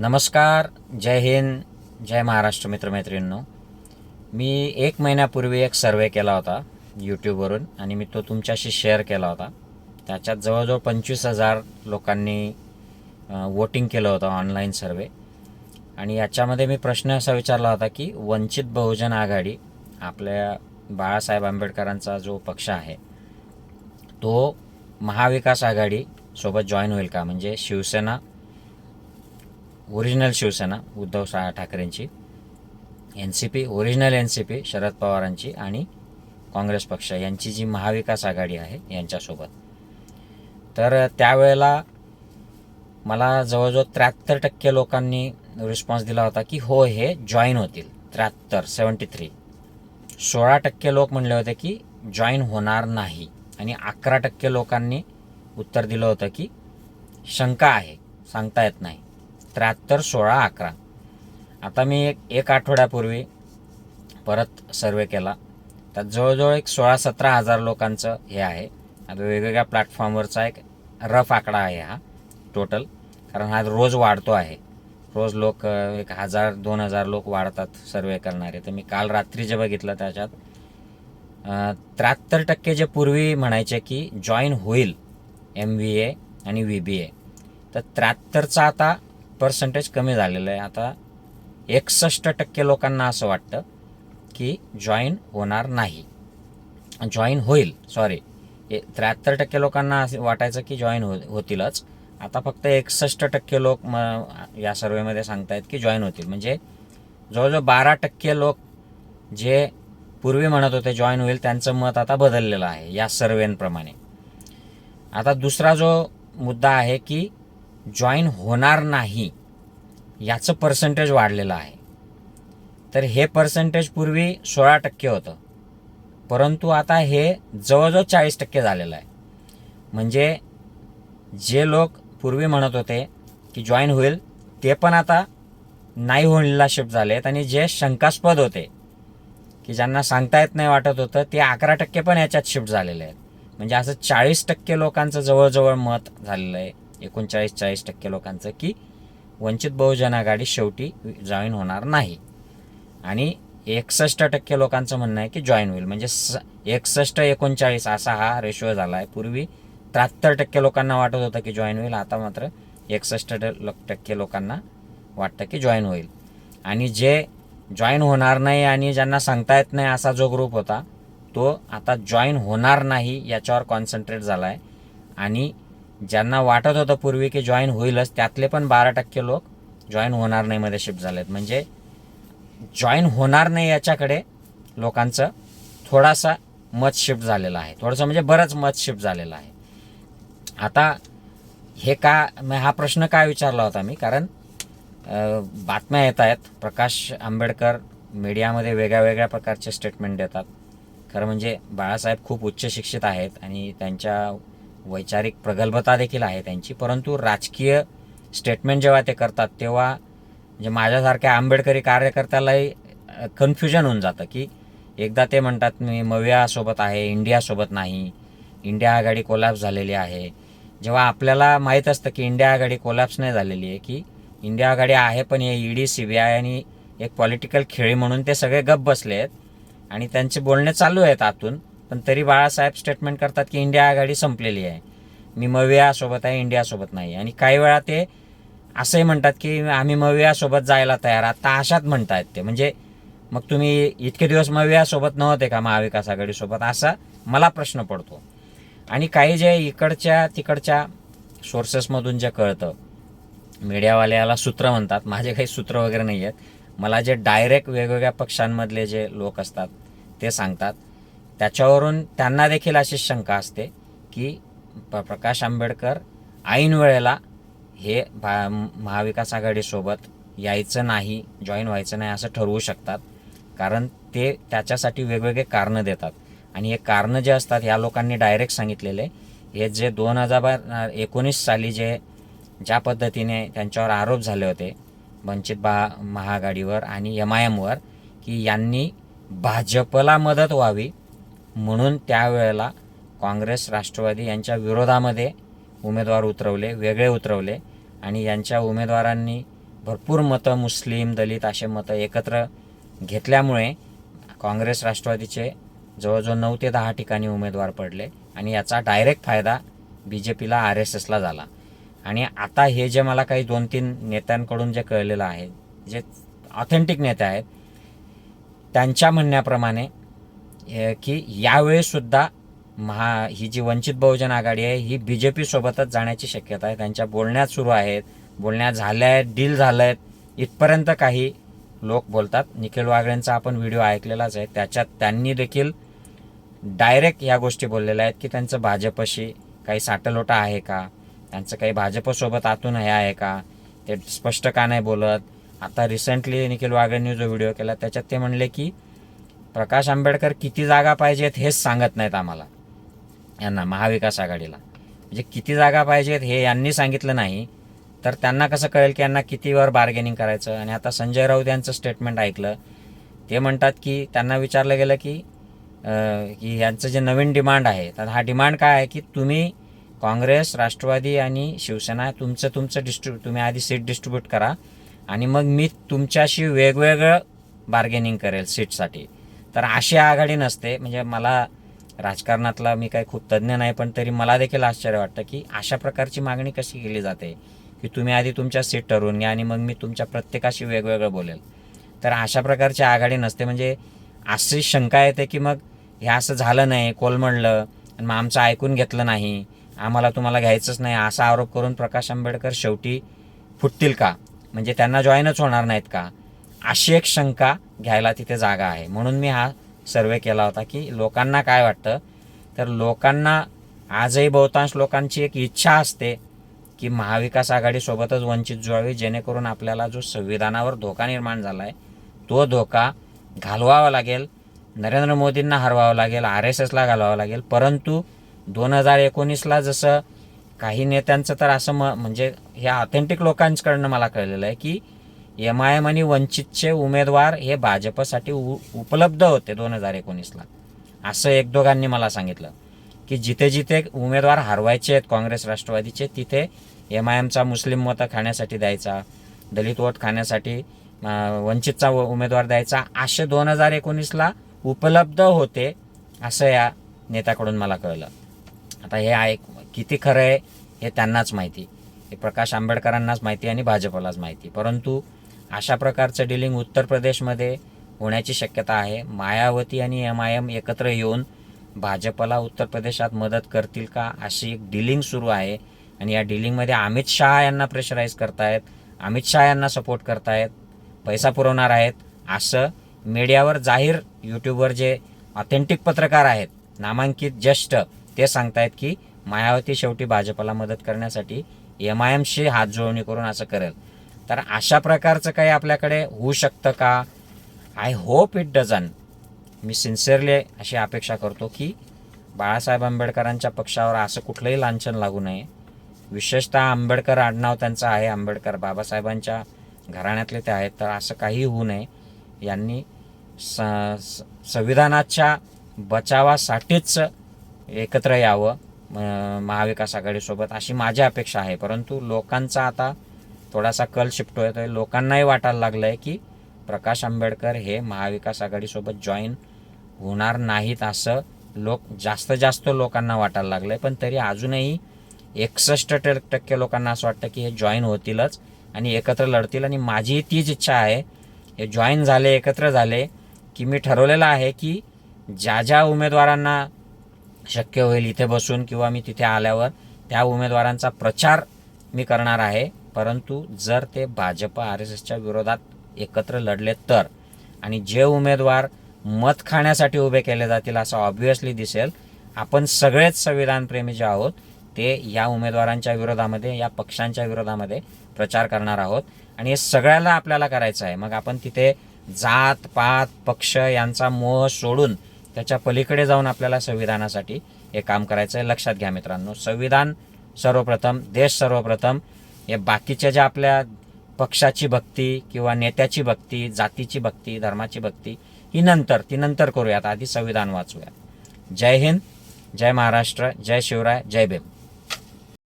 नमस्कार जय हिंद जय महाराष्ट्र मित्रमैत्रिणींनो. मी एक महिन्यापूर्वी एक सर्वे केला होता यूट्यूबवरून आणि मी तो तुमच्याशी शेअर केला होता. त्याच्यात जवळजवळ पंचवीस हजार लोकांनी वोटिंग केलं होतं ऑनलाईन सर्वे. आणि याच्यामध्ये मी प्रश्न असा विचारला होता की वंचित बहुजन आघाडी आपल्या बाळासाहेब आंबेडकरांचा जो पक्ष आहे तो महाविकास आघाडी सोबत जॉईन होईल का? म्हणजे शिवसेना ओरिजिनल शिवसेना उद्धव सा ठाकरेंची N C P original N C P Sharad पवारांची आणि काँग्रेस पक्ष यांची जी महाविकास आघाडी आहे यांच्यासोबत. तर त्यावेळेला मला जवळजवळ त्र्याहत्तर टक्के लोकांनी रिस्पॉन्स दिला होता की हो हे जॉईन होतील. त्र्याहत्तर सेवन्टी थ्री सोळा टक्के लोक म्हणले होते की जॉईन होणार नाही. आणि अकरा टक्के लोकांनी उत्तर दिलं होतं की शंका आहे सांगता येत नाही. त्र्याहत्तर सोळा अकरा. आता मी एक एक आठवड्यापूर्वी परत सर्वे केला. तर जवळजवळ एक सोळा सतरा हजार लोकांचं हे आहे. आता वेगवेगळ्या प्लॅटफॉर्मवरचा एक रफ आकडा आहे हा टोटल कारण हा रोज वाढतो आहे. रोज लोक एक हजार दोन हजार लोक वाढतात सर्वे करणारे. तर मी काल रात्री जे बघितलं त्याच्यात त्र्याहत्तर टक्के जे पूर्वी म्हणायचे की जॉईन होईल एम व्ही ए आणि व्ही बी ए तर त्र्याहत्तरचा आता पर्सेंटेज कमी झालेलं आहे. आता एकसष्ट टक्के लोकांना असं वाटतं की जॉईन होणार नाही. जॉईन होईल सॉरी त्र्याहत्तर टक्के लोकांना असं वाटायचं की जॉईन हो होतीलच. आता फक्त एकसष्ट टक्के लोक म या सर्वेमध्ये सांगतायत की जॉईन होतील. म्हणजे जवळजवळ बारा टक्के लोक जे पूर्वी म्हणत होते जॉईन होईल त्यांचं मत आता बदललेलं आहे या सर्वेंप्रमाणे आता दुसरा जो मुद्दा आहे की जॉईन होणार नाही याचं पर्सेंटेज वाढलेलं आहे. तर हे पर्सेंटेज पूर्वी सोळा टक्के होतं. परंतु आता हे जवळजवळ चाळीस टक्के झालेलं आहे. म्हणजे जे लोक पूर्वी म्हणत होते की जॉईन होईल ते पण आता नाही होण्याला शिफ्ट झालेत आणि जे शंकास्पद होते की ज्यांना सांगता येत नाही वाटत होतं ते अकरा टक्के पण याच्यात शिफ्ट झालेले आहेत. म्हणजे असं चाळीस टक्के लोकांचं जवळजवळ मत झालेलं आहे. एकोणचाळीस चाळीस टक्के लोकांचं की वंचित बहुजन आघाडी शेवटी जॉईन होणार नाही. आणि एकसष्ट टक्के लोकांचं म्हणणं आहे की जॉईन होईल. म्हणजे स एकसष्ट एकोणचाळीस असा हा रेशो झाला आहे पूर्वी त्र्याहत्तर टक्के लोकांना वाटत होतं की जॉईन होईल. आता मात्र एकसष्ट टक्के लोकांना वाटतं की जॉईन होईल. आणि जे जॉईन होणार नाही आणि ज्यांना सांगता येत नाही असा जो ग्रुप होता तो आता जॉईन होणार नाही याच्यावर कॉन्सन्ट्रेट झाला आहे आणि ज्यांना वाटत होतं पूर्वी की जॉईन होईलच त्यातले पण बारा टक्के लोक जॉईन होणार नाही मध्ये शिफ्ट झालेत. म्हणजे जॉईन होणार नाही याच्याकडे लोकांचं थोडासा मत शिफ्ट झालेला आहे. थोडंसं म्हणजे बरंच मत शिफ्ट झालेलं आहे. आता हे का हा प्रश्न काय विचारला होता मी? कारण बातम्या येत आहेत. प्रकाश आंबेडकर मीडियामध्ये वेगळ्या वेगळ्या प्रकारचे स्टेटमेंट देतात. खरं म्हणजे बाळासाहेब खूप उच्च शिक्षित आहेत आणि त्यांच्या वैचारिक प्रगल्भता देखील आहे त्यांची. परंतु राजकीय स्टेटमेंट जेव्हा ते करतात तेव्हा म्हणजे माझ्यासारख्या आंबेडकरी कार्यकर्त्यालाही कन्फ्युजन होऊन जातं की एकदा ते म्हणतात मी मवियासोबत आहे इंडियासोबत नाही इंडिया आघाडी कोलॅप्स झालेली आहे. जेव्हा आपल्याला माहीत असतं की इंडिया आघाडी कोलॅप्स नाही झालेली आहे की इंडिया आघाडी आहे पण हे ईडी सी बी आय आणि एक पॉलिटिकल खेळी म्हणून ते सगळे गप्प बसले आहेत आणि त्यांचे बोलणे चालू आहेत आतून. पण तरी बाळासाहेब स्टेटमेंट करतात की इंडिया आघाडी संपलेली आहे. मी मवियासोबत आहे इंडियासोबत नाही आणि काही वेळा ते असंही म्हणतात की आम्ही मवियासोबत जायला तयार आता अशात म्हणतायत ते. म्हणजे मग तुम्ही इतके दिवस मवियासोबत नव्हते का महाविकास आघाडीसोबत? असा मला प्रश्न पडतो. आणि काही जे इकडच्या तिकडच्या सोर्सेसमधून जे कळतं मीडियावाल्याला सूत्र म्हणतात. माझे काही सूत्र वगैरे नाही आहेत मला जे डायरेक्ट वेगवेगळ्या पक्षांमधले जे लोक असतात ते सांगतात. त्याच्यावरून त्यांना देखील अशी शंका असते की प प्रकाश आंबेडकर ऐन वेळेला हे भा महाविकास आघाडीसोबत यायचं नाही जॉईन व्हायचं नाही असं ठरवू शकतात. कारण ते त्याच्यासाठी वेगवेगळे कारणं देतात. आणि हे कारणं जे असतात ह्या लोकांनी डायरेक्ट सांगितलेले हे जे दोन हजार एकोणीस साली जे ज्या पद्धतीने त्यांच्यावर आरोप झाले होते वंचित बा महाआघाडीवर आणि एम आय एमवर की यांनी भाजपला मदत व्हावी म्हणून त्यावेळेला काँग्रेस राष्ट्रवादी यांच्या विरोधामध्ये उमेदवार उतरवले वेगळे उतरवले. आणि यांच्या उमेदवारांनी भरपूर मतं मुस्लिम दलित असे मतं एकत्र घेतल्यामुळे काँग्रेस राष्ट्रवादीचे जवळजवळ नऊ ते दहा ठिकाणी उमेदवार पडले. आणि याचा डायरेक्ट फायदा बी जे पीला आर एस एसला झाला. आणि आता हे जे मला काही दोन तीन नेत्यांकडून जे कळलेलं आहे जे ऑथेंटिक नेते आहेत त्यांच्या म्हणण्याप्रमाणे हे की यावेळीसुद्धा महा ही जी वंचित बहुजन आघाडी आहे ही बी जे पीसोबतच जाण्याची शक्यता आहे. त्यांच्या बोलण्यात सुरू आहेत. बोलण्यात झाल्या आहेत डील झालं आहेत. इथपर्यंत काही लोक बोलतात. निखिल वागळेंचा आपण व्हिडिओ ऐकलेलाच आहे. त्याच्यात त्यांनी देखील डायरेक्ट या गोष्टी बोललेल्या आहेत की त्यांचं भाजपशी काही साटलोटा आहे का? त्यांचं काही भाजपसोबत आतून हे आहे का? ते स्पष्ट का नाही बोलत? आता रिसेंटली निखिल वागळेंनी जो व्हिडिओ केला त्याच्यात ते म्हणले की प्रकाश आंबेडकर किती जागा पाहिजेत हेच सांगत नाहीत आम्हाला. यांना महाविकास आघाडीला. म्हणजे किती जागा पाहिजेत हे यांनी सांगितलं नाही तर त्यांना कसं कळेल की यांना कितीवर बार्गेनिंग करायचं? आणि आता संजय राऊत यांचं स्टेटमेंट ऐकलं ते म्हणतात की त्यांना विचारलं गेलं की की यांचं जे नवीन डिमांड आहे तर हा डिमांड काय आहे की तुम्ही काँग्रेस राष्ट्रवादी आणि शिवसेना तुमचं तुमचं डिस्ट्रीब्यू तुम्ही आधी सीट डिस्ट्रीब्यूट करा आणि मग मी तुमच्याशी वेगवेगळं बार्गेनिंग करेल सीटसाठी तर अशी आघाडी नसते. म्हणजे मला राजकारणातला मी काही खूप तज्ज्ञ नाही पण तरी मला देखील आश्चर्य वाटतं की अशा प्रकारची मागणी कशी केली जाते? की तुम्ही आधी तुमच्या सीट ठरवून घ्या आणि मग मी तुमच्या प्रत्येकाशी वेगवेगळं बोलेल. तर अशा प्रकारची आघाडी नसते. म्हणजे अशी शंका येते की मग हे असं झालं नाही कोलमडलं आणि मग आमचं ऐकून घेतलं नाही आम्हाला तुम्हाला घ्यायचंच नाही असा आरोप करून प्रकाश आंबेडकर शेवटी फुटतील का? म्हणजे त्यांना जॉईनच होणार नाहीत का? अशी एक शंका घ्यायला तिथे जागा आहे. म्हणून मी हा सर्वे केला होता की लोकांना काय वाटतं? तर लोकांना आजही बहुतांश लोकांची एक इच्छा असते की महाविकास आघाडीसोबतच वंचित जुळावी जेणेकरून आपल्याला जो संविधानावर धोका निर्माण झाला आहे तो धोका घालवावा लागेल नरेंद्र मोदींना हरवावं लागेल आर एस एसला घालवावं लागेल. परंतु दोन हजार एकोणीसला जसं काही नेत्यांचं तर असं म म्हणजे ह्या ऑथेंटिक लोकांकडनं मला कळलेलं आहे की एम आय एम आणि वंचितचे उमेदवार हे भाजपसाठी उ उपलब्ध होते दोन हजार एकोणीसला. असं एक दोघांनी मला सांगितलं की जिथे जिथे उमेदवार हरवायचे आहेत काँग्रेस राष्ट्रवादीचे तिथे एम आय एमचा मुस्लिम मतं खाण्यासाठी द्यायचा दलित वोट खाण्यासाठी वंचितचा उमेदवार द्यायचा असे दोन हजार एकोणीसला उपलब्ध होते असं या नेत्याकडून मला कळलं. आता हे आहे किती खरं आहे हे त्यांनाच माहिती. हे प्रकाश आंबेडकरांनाच माहिती आणि भाजपलाच माहिती. परंतु अशा प्रकारचं डिलिंग उत्तर प्रदेशमध्ये होण्याची शक्यता आहे. मायावती आणि एम आय एम एकत्र येऊन भाजपला उत्तर प्रदेशात मदत करतील का अशी एक डिलिंग सुरू आहे. आणि या डिलिंगमध्ये अमित शहा यांना प्रेशराईज करतायत अमित शहा यांना सपोर्ट करतायत पैसा पुरवणार आहेत. असं मीडियावर जाहीर यूट्यूबवर जे ऑथेंटिक पत्रकार आहेत नामांकित ज्येष्ठ ते सांगतायत की मायावती शेवटी भाजपला मदत करण्यासाठी एम आय एमशी हात जुळवणी करून असं करेल. तर अशा प्रकारचं काही आपल्याकडे होऊ शकतं का? आय होप इट डझन मी सिन्सिअरली अशी अपेक्षा करतो की बाळासाहेब आंबेडकरांच्या पक्षावर असं कुठलंही लांछन लागू नये. विशेषतः आंबेडकर आडनाव त्यांचं आहे आंबेडकर बाबासाहेबांच्या घराण्यातले ते आहेत तर असं काही होऊ नये. यांनी स स- संविधानाच्या बचावासाठीच एकत्र यावं म- महाविकास आघाडीसोबत अशी माझी अपेक्षा आहे. परंतु लोकांचा आता थोडासा कल शिफ्ट होतोय. लोकांनाही वाटायला लागलं आहे की प्रकाश आंबेडकर हे महाविकास आघाडीसोबत जॉईन होणार नाहीत असं लोक जास्त जास्त लोकांना वाटायला लागलं आहे पण तरी अजूनही एकसष्ट टक्के लोकांना असं वाटतं की हे जॉईन होतीलच आणि एकत्र लढतील. आणि माझी तीच इच्छा आहे. हे जॉईन झाले एकत्र झाले की मी ठरवलेलं आहे की ज्या ज्या उमेदवारांना शक्य होईल इथे बसून किंवा मी तिथे आल्यावर त्या उमेदवारांचा प्रचार मी करणार आहे. परंतु जर ते भाजप आर एस एसच्या विरोधात एकत्र लढले तर आणि जे उमेदवार मत खाण्यासाठी उभे केले जातील असं ऑब्व्हियसली दिसेल आपण सगळेच संविधानप्रेमी जे आहोत ते या उमेदवारांच्या विरोधामध्ये या पक्षांच्या विरोधामध्ये प्रचार करणार आहोत. आणि हे सगळ्याला आपल्याला करायचं आहे. मग आपण तिथे जात पात पक्ष यांचा मोह सोडून त्याच्या पलीकडे जाऊन आपल्याला संविधानासाठी हे काम करायचं आहे. लक्षात घ्या मित्रांनो संविधान सर्वप्रथम देश सर्वप्रथम या बाकीच्या ज्या आपल्या पक्षाची भक्ती किंवा नेत्याची भक्ती जातीची भक्ती धर्माची भक्ती ही नंतर ती नंतर करूयात. आधी संविधान वाचूया जय हिंद जय महाराष्ट्र जय शिवराय जय भीम.